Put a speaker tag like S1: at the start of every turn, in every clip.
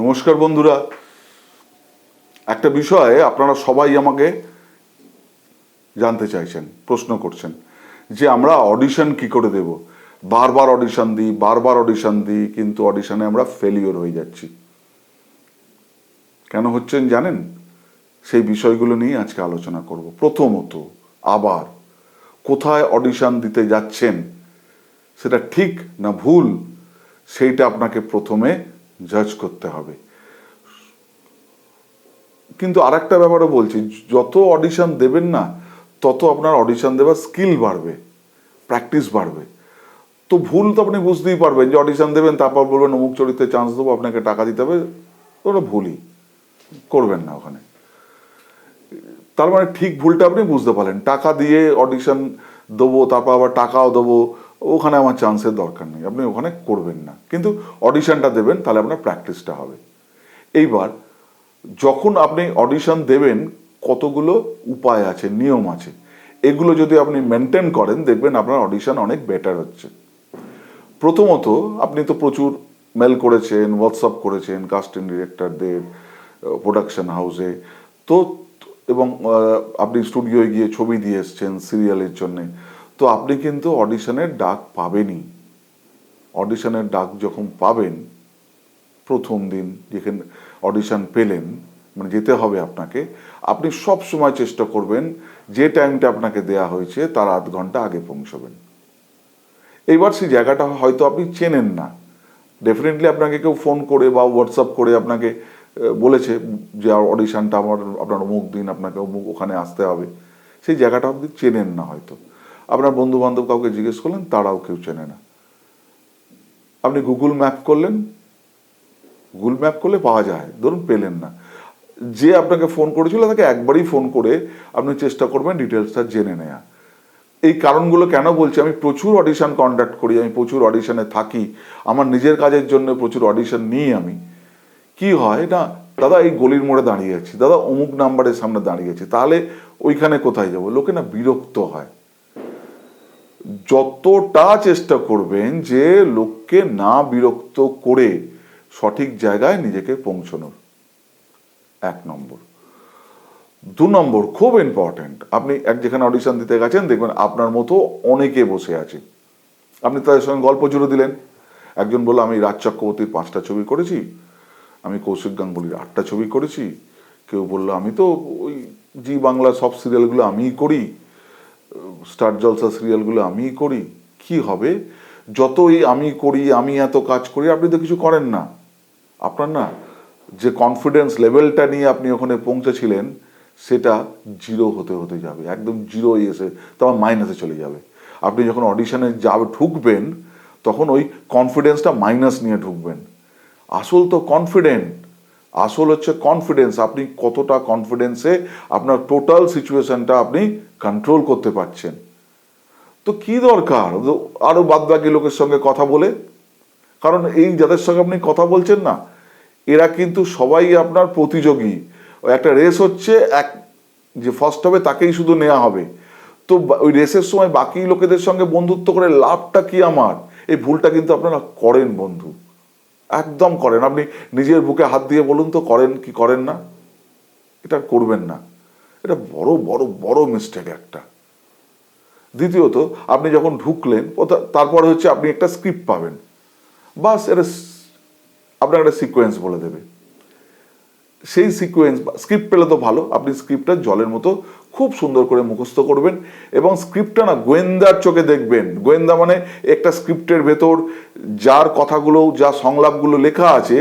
S1: নমস্কার বন্ধুরা। একটা বিষয়ে আপনারা সবাই আমাকে জানতে চাইছেন, প্রশ্ন করছেন, যে আমরা অডিশন কি করে দেব? বারবার অডিশন দিই, বারবার অডিশন দিই, কিন্তু অডিশনে আমরা ফেলিওর হয়ে যাচ্ছি। কেন হচ্ছেন জানেন? সেই বিষয়গুলো নিয়ে আজকে আলোচনা করব। প্রথমত, আবার কোথায় অডিশন দিতে যাচ্ছেন, সেটা ঠিক না ভুল, সেইটা আপনাকে প্রথমে জাজ করতে হবে। কিন্তু আরেকটা ব্যাপারও বলছি, যত অডিশন দেবেন না, তত আপনার অডিশন দেওয়ার স্কিল বাড়বে প্র্যাকটিস বাড়বে। তো ভুল তো আপনি বুঝতেই পারবেন, যে অডিশন দেবেন, তারপর বলবেন, অমুক চরিত্রে চান্স দেবো, আপনাকে টাকা দিতে হবে। ওটা ভুলই করবেন না ওখানে। তার মানে ঠিক ভুলটা আপনি বুঝতে পারলেন। টাকা দিয়ে অডিশন দেবো, তারপর আবার টাকাও দেবো ওখানে আমার চান্সের দরকার নেই। আপনি ওখানে করবেন না। কিন্তু অডিশনটা দেবেন, তাহলে আপনার প্র্যাকটিসটা হবে। এইবার, যখন আপনি অডিশন দেবেন, কতগুলো উপায় আছে, নিয়ম আছে, এগুলো যদি আপনি মেনটেন করেন, দেখবেন আপনার অডিশন অনেক বেটার হচ্ছে। প্রথমত, আপনি তো প্রচুর মেল করেছেন হোয়াটসঅ্যাপ করেছেন কাস্টিং ডিরেক্টরদের প্রোডাকশন হাউসে তো, এবং আপনি স্টুডিওয় গিয়ে ছবি দিয়ে এসছেন সিরিয়ালের জন্যে। তো আপনি কিন্তু অডিশনের ডাক পাবেনই। অডিশনের ডাক যখন পাবেন, প্রথম দিন যেখানে অডিশন পেলেন মানে যেতে হবে আপনাকে, আপনি সব সময় চেষ্টা করবেন, যে টাইমটা আপনাকে দেয়া হয়েছে, তার আধ ঘণ্টা আগে পৌঁছবেন। এইবার সেই জায়গাটা হয়তো আপনি চেনেন না। ডেফিনেটলি আপনাকে কেউ ফোন করে বা হোয়াটসঅ্যাপ করে আপনাকে বলেছে যে অডিশনটা আমার, আপনার অমুক দিন আপনাকে অমুক ওখানে আসতে হবে। সেই জায়গাটা আপনি চেনেন না হয়তো। আপনার বন্ধু বান্ধব কাউকে জিজ্ঞেস করলেন, তারাও কেউ চেনে না। আপনি গুগল ম্যাপ করলেন গুগল ম্যাপ করলে পাওয়া যায়, ধরুন পেলেন না। যে আপনাকে ফোন করেছিল, তাকে একবারই ফোন করে আপনি চেষ্টা করবেন ডিটেলসটা জেনে নেওয়া এই কারণগুলো কেন বলছি, আমি প্রচুর অডিশন কন্ডাক্ট করি, আমি প্রচুর অডিশনে থাকি, আমার নিজের কাজের জন্য প্রচুর অডিশন নিই আমি। কি হয়, না, দাদা, এই গলির মোড়ে দাঁড়িয়ে আছি, দাদা, অমুক নাম্বারের সামনে দাঁড়িয়ে আছি, তাহলে ওইখানে কোথায় যাব? লোকে না বিরক্ত হয়। যতটা চেষ্টা করবেন যে লোককে না বিরক্ত করে সঠিক জায়গায় নিজেকে পৌঁছানোর। এক নম্বর। দু নম্বর, খুব ইম্পর্ট্যান্ট আপনি এক যেখানে অডিশন দিতে গেছেন, দেখবেন আপনার মতো অনেকে বসে আছে। আপনি তাদের সঙ্গে গল্প জুড়ে দিলেন। একজন বলল, আমি রাজ চক্রবর্তীর পাঁচটা ছবি করেছি, আমি কৌশিক গাঙ্গুলির আটটা ছবি করেছি। কেউ বলল, আমি তো ওই জি বাংলা সব সিরিয়ালগুলো আমিই করি। স্টার জলসা সিরিয়ালগুলো আমিই করি, কি হবে? যতই আমি করি, আমি এত কাজ করি, আপনি তো কিছু করেন না। আপনার না, যে কনফিডেন্স লেভেলটা নিয়ে আপনি ওখানে পৌঁছেছিলেন, সেটা জিরো হতে হতে যাবে, একদম জিরো এসে তোমার মাইনাসে চলে যাবে। আপনি যখন অডিশনে যাবে ঢুকবেন, তখন ওই কনফিডেন্সটা মাইনাস নিয়ে ঢুকবেন। আসল তো কনফিডেন্ট আসল হচ্ছে কনফিডেন্স আপনি কতটা কনফিডেন্সে আপনার টোটাল সিচুয়েশনটা আপনি কন্ট্রোল করতে পারছেন। তো কি দরকার? আরও বাদ বাকি লোকের সঙ্গে কথা বলে। কারণ এই যাদের সঙ্গে আপনি কথা বলছেন না, এরা কিন্তু সবাই আপনার প্রতিযোগী। একটা রেস হচ্ছে এক, যে ফার্স্ট হবে তাকেই শুধু নেওয়া হবে। তো ওই রেসের সময় বাকি লোকেদের সঙ্গে বন্ধুত্ব করে লাভটা কি আমার? এই ভুলটা কিন্তু আপনারা করেন বন্ধু। একদম করেন। আপনি নিজের বুকে হাত দিয়ে বলুন তো, করেন কি করেন না? এটা করবেন না। এটা বড় বড় বড় মিস্টেক একটা। দ্বিতীয়ত, আপনি যখন ঢুকলেন তারপরে হচ্ছে আপনি একটা স্ক্রিপ্ট পাবেন। বাস, এটা আপনার একটা সিকোয়েন্স বলে দেবে। সেই সিকোয়েন্স স্ক্রিপ্ট পেলে তো ভালো। আপনি স্ক্রিপ্টটা জলের মতো খুব সুন্দর করে মুখস্থ করবেন এবং স্ক্রিপ্টটা না গোয়েন্দার চোখে দেখবেন। গোয়েন্দা মানে একটা স্ক্রিপ্টের ভেতর যার কথাগুলো, যা সংলাপগুলো লেখা আছে,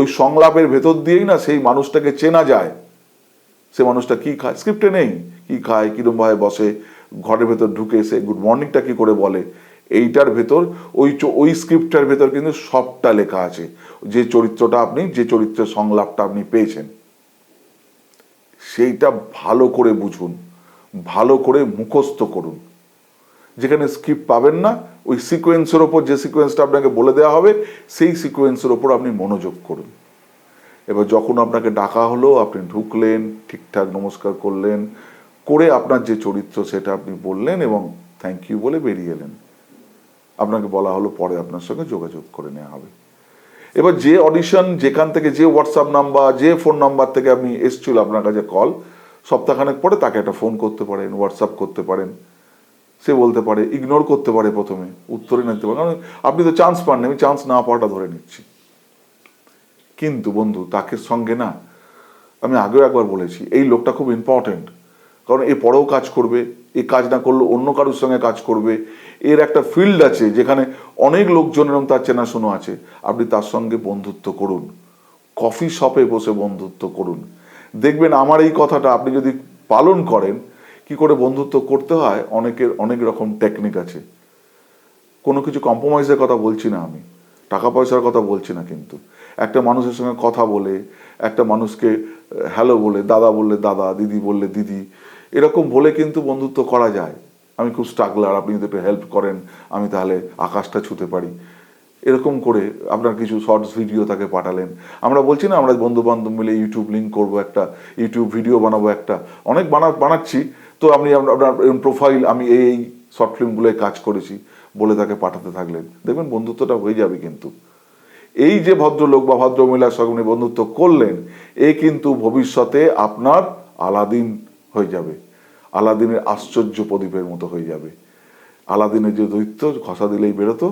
S1: ওই সংলাপের ভেতর দিয়েই না সেই মানুষটাকে চেনা যায়। সে মানুষটা কি খায়? স্ক্রিপ্টে নেই। কি খায়? কিরম ভাবে বসে? ঘরের ভেতর ঢুকে এসে গুড মর্নিংটা কি করে বলে? এইটার ভেতর, ওই ওই স্ক্রিপ্টটার ভেতর কিন্তু সবটা লেখা আছে। যে চরিত্রটা আপনি, যে চরিত্রের সংলাপটা আপনি পেয়েছেন। সেইটা ভালো করে বুঝুন, ভালো করে মুখস্থ করুন। যেখানে স্কিপ পাবেন না, ওই সিকোয়েন্সের ওপর যে সিকোয়েন্সটা আপনাকে বলে দেওয়া হবে, সেই সিকোয়েন্সের ওপর আপনি মনোযোগ করুন। এবার যখন আপনাকে ডাকা হলো, আপনি ঢুকলেন, ঠিকঠাক নমস্কার করলেন, করে আপনার যে চরিত্র সেটা আপনি বললেন এবং থ্যাংক ইউ বলে বেরিয়ে এলেন। আপনাকে বলা হলো, পরে আপনার সঙ্গে যোগাযোগ করে নেওয়া হবে। এবার যে অডিশন যেখান থেকে যে হোয়াটসঅ্যাপ নাম্বার যে ফোন নাম্বার থেকে আপনি এসছিল আপনার কাছে কল সপ্তাহখানেক পরে তাকে একটা ফোন করতে পারেন হোয়াটসঅ্যাপ করতে পারেন। সে বলতে পারে ইগনোর করতে পারে প্রথমে উত্তরে নিতে পারে। কারণ আপনি তো চান্স পাননি, আমি চান্স না পাওয়াটা ধরে নিচ্ছি। কিন্তু বন্ধু, তাকে সঙ্গে না, আমি আগেও একবার বলেছি, এই লোকটা খুব ইম্পর্টেন্ট কারণ এ পরেও কাজ করবে, এ কাজ না করলে অন্য কারোর সঙ্গে কাজ করবে এর একটা ফিল্ড আছে যেখানে অনেক লোকজন এরকম তার চেনাশোনা আছে। আপনি তার সঙ্গে বন্ধুত্ব করুন। কফি শপে বসে বন্ধুত্ব করুন। দেখবেন আমার এই কথাটা আপনি যদি পালন করেন, কি করে বন্ধুত্ব করতে হয়? অনেকের অনেক রকম টেকনিক আছে। কোনো কিছু কম্প্রোমাইজের কথা বলছি না আমি। টাকা পয়সার কথা বলছি না কিন্তু। একটা মানুষের সঙ্গে কথা বলে, একটা মানুষকে, হ্যালো বলে, দাদা বললে দাদা, দিদি বললে দিদি। এরকম বলে কিন্তু বন্ধুত্ব করা যায়। আমি খুব স্ট্রাগলার আপনি যদি একটু হেল্প করেন, আমি তাহলে আকাশটা ছুতে পারি। এরকম করে আপনার কিছু শর্টস ভিডিও তাকে পাঠালেন। আমরা বলছি না, আমরা বন্ধু বান্ধব মিলে ইউটিউব লিঙ্ক করব একটা ইউটিউব ভিডিও বানাবো একটা। অনেক বানা, বানাচ্ছি। তো আপনি আপনার প্রোফাইল আমি এই শর্ট ফিল্মগুলোয় কাজ করেছি বলে তাকে পাঠাতে থাকলেন। দেখবেন বন্ধুত্বটা হয়ে যাবে কিন্তু। এই যে ভদ্রলোক বা ভদ্র মহিলার সঙ্গে বন্ধুত্ব করলেন, এ কিন্তু ভবিষ্যতে আপনার আলাদিন হয়ে যাবে। আলাদিনের আশ্চর্য প্রদীপের মতো হয়ে যাবে। আলাদিনের যে দৈত্য ঘষা দিলেই বেরোতো,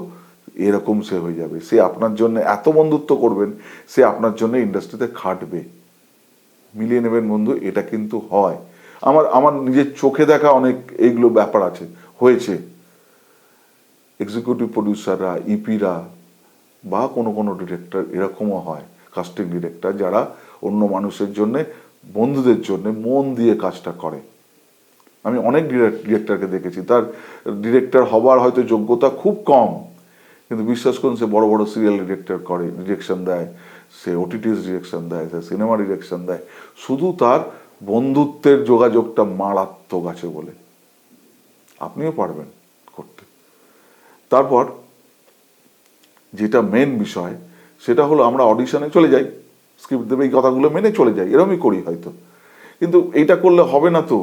S1: এরকম সে হয়ে যাবে। সে আপনার জন্য এত বন্ধুত্ব করবেন, সে আপনার জন্য ইন্ডাস্ট্রিতে খাটবে। মিলিয়ে নেবেন বন্ধু, এটা কিন্তু হয়। আমার আমার নিজের চোখে দেখা অনেক এইগুলো ব্যাপার আছে, হয়েছে। এক্সিকিউটিভ প্রডিউসাররা ইপিরা বা কোনো কোনো ডিরেক্টর এরকমও হয়। কাস্টিং ডিরেক্টর যারা অন্য মানুষের জন্যে, বন্ধুদের জন্য মন দিয়ে কাজটা করে। আমি অনেক ডিরেক্টরকে দেখেছি। তার ডিরেক্টর হবার হয়তো যোগ্যতা খুব কম, কিন্তু বিশ্বাস করুন, সে বড় বড় সিরিয়াল ডিরেক্টর করে ডিরেকশন দেয়, সে ওটিটিস ডিরেকশন দেয়, সে সিনেমা ডিরেকশন দেয়। শুধু তার বন্ধুত্বের যোগাযোগটা মারাত্মক আছে বলে। আপনিও পারবেন করতে। তারপর যেটা মেন বিষয়, সেটা হলো আমরা অডিশনে চলে যাই। স্ক্রিপ্ট দেবে, এই কথাগুলো মেনে চলে যাই। এরমই করি হয়তো। কিন্তু এইটা করলে হবে না তো?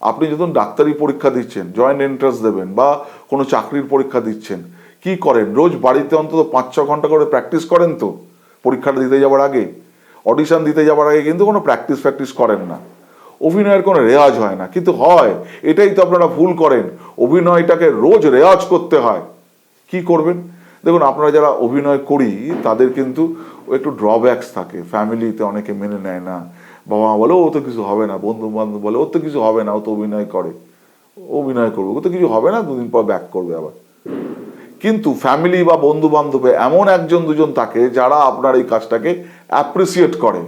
S1: আপনি যখন ডাক্তারি পরীক্ষা দিচ্ছেন জয়েন্ট এন্ট্রান্স দেবেন বা কোনো চাকরির পরীক্ষা দিচ্ছেন, কি করেন? রোজ বাড়িতে অন্তত পাঁচ ছ ঘণ্টা করে প্র্যাকটিস করেন তো? পরীক্ষাটা দিতে যাওয়ার আগে? অডিশন দিতে যাওয়ার আগে কিন্তু কোনো প্র্যাকটিস ফ্র্যাকটিস করেন না। অভিনয়ের কোনো রেওয়াজ হয় না। কিন্তু হয়, এটাই তো আপনারা ভুল করেন। অভিনয়টাকে রোজ রেওয়াজ করতে হয়। কি করবেন? দেখুন, আপনারা যারা অভিনয় করি, তাদের কিন্তু একটু ড্রব্যাকস থাকে। ফ্যামিলিতে অনেকে মেনে নেয় না। বাবা মা বলে, ও তো কিছু হবে না। বন্ধু বান্ধব বলে ওর তো কিছু হবে না, ও তো অভিনয় করে। অভিনয় করবে ও তো কিছু হবে না, দুদিন পর ব্যাক করবে আবার। কিন্তু ফ্যামিলি বা বন্ধু বান্ধবে এমন একজন দুজন থাকে যারা আপনার এই কাজটাকে অ্যাপ্রিসিয়েট করে।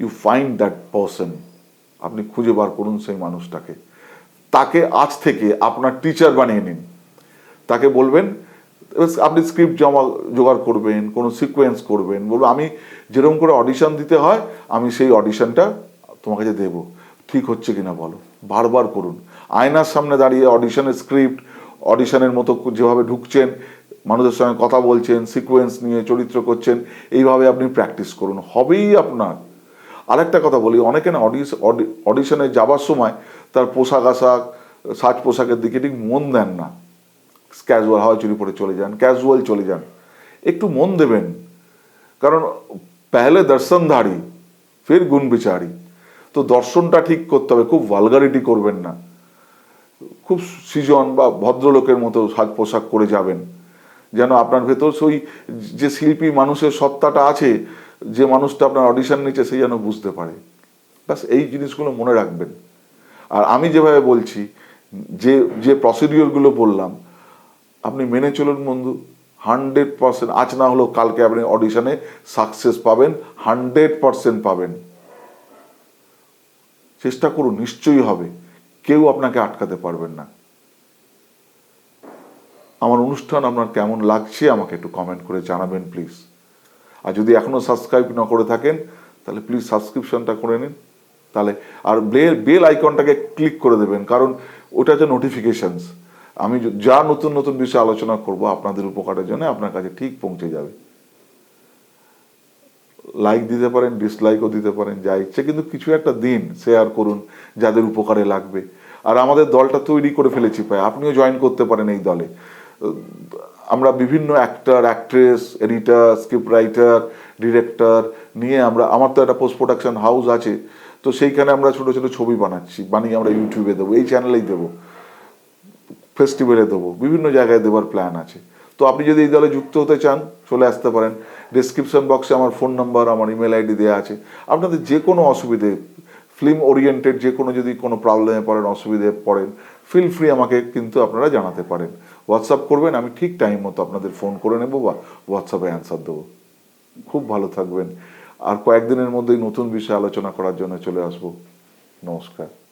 S1: ইউ ফাইন্ড দ্যাট পার্সন আপনি খুঁজে বার করুন সেই মানুষটাকে। তাকে আজ থেকে আপনার টিচার বানিয়ে নিন। তাকে বলবেন আপনি স্ক্রিপ্ট জমা জোগাড় করবেন, কোনো সিকোয়েন্স করবেন বলব আমি যেরকম করে অডিশন দিতে হয়, আমি সেই অডিশনটা তোমার কাছে দেবো। ঠিক হচ্ছে কিনা বলো? বারবার করুন। আয়নার সামনে দাঁড়িয়ে অডিশনের স্ক্রিপ্ট অডিশনের মতো যেভাবে ঢুকছেন, মানুষের সঙ্গে কথা বলছেন সিকোয়েন্স নিয়ে চরিত্র করছেন, এইভাবে আপনি প্র্যাকটিস করুন। হবেই আপনার। আরেকটা কথা বলি, অনেকে না অডিশনে যাবার সময় তার পোশাক আশাক, সাজ পোশাকের দিকে ঠিক মন দেন না। ক্যাজুয়াল হাওয়া চুরি পরে চলে যান ক্যাজুয়াল চলে যান। একটু মন দেবেন, কারণ পেহলে দর্শনধারী, ফের গুণ বিচারি তো দর্শনটা ঠিক করতে হবে, খুব ভালগারিটি করবেন না। খুব সৃজন বা ভদ্রলোকের মতো সাজ পোশাক করে যাবেন। যেন আপনার ভেতর সেই যে শিল্পী মানুষের সত্তাটা আছে, যে মানুষটা আপনার অডিশন নিচ্ছে সেই যেন বুঝতে পারে। ব্যাস, এই জিনিসগুলো মনে রাখবেন। আর আমি যেভাবে বলছি, যে যে প্রসিডিওরগুলো বললাম আপনি মেনে চলুন বন্ধু। হান্ড্রেড পার্সেন্ট, আজ না হলেও কালকে আপনি অডিশনে সাকসেস পাবেন, হান্ড্রেড পার্সেন্ট পাবেন। চেষ্টা করুন, নিশ্চয়ই হবে। কেউ আপনাকে আটকাতে পারবেন না। আমার অনুষ্ঠান আপনার কেমন লাগছে আমাকে একটু কমেন্ট করে জানাবেন প্লিজ আর যদি এখনও সাবস্ক্রাইব না করে থাকেন, তাহলে প্লিজ সাবস্ক্রিপশনটা করে নিন। তাহলে, আর বেল বেল আইকনটাকে ক্লিক করে দেবেন, কারণ ওটা হচ্ছে নোটিফিকেশনস আমি যা নতুন নতুন বিষয়ে আলোচনা করব আপনাদের উপকারের জন্য আপনার কাছে ঠিক পৌঁছে যাবে। লাইক দিতে পারেন ডিসলাইকও দিতে পারেন, যা ইচ্ছে। কিন্তু কিছু একটা দিন শেয়ার করুন, যাদের উপকারে লাগবে। আর আমাদের দলটা তৈরি করে ফেলেছি প্রায়। আপনিও জয়েন করতে পারেন এই দলে। আমরা বিভিন্ন actor actress editor script writer director নিয়ে আমরা, আমার তো একটা পোস্ট প্রোডাকশন হাউস আছে। তো সেইখানে আমরা ছোটো ছোটো ছবি বানাচ্ছি, বানিয়ে আমরা ইউটিউবে দেবো, এই চ্যানেলেই দেবো। ফেস্টিভ্যালে দেবো, বিভিন্ন জায়গায় দেওয়ার প্ল্যান আছে। তো আপনি যদি এই দলে যুক্ত হতে চান, চলে আসতে পারেন। ডিসক্রিপশন বক্সে আমার ফোন নাম্বার আমার ইমেল আইডি দেওয়া আছে। আপনাদের যে কোনো অসুবিধে ফিল্ম ওরিয়েন্টেড যে কোনো যদি কোনো প্রবলেমে পড়েন, অসুবিধে পড়েন ফিল ফ্রি আমাকে কিন্তু আপনারা জানাতে পারেন। হোয়াটসঅ্যাপ করবেন, আমি ঠিক টাইম মতো আপনাদের ফোন করে নেব বা হোয়াটসঅ্যাপে অ্যান্সার দেবো। খুব ভালো থাকবেন। আর কয়েকদিনের মধ্যেই নতুন বিষয়ে আলোচনা করার জন্য চলে আসব। নমস্কার।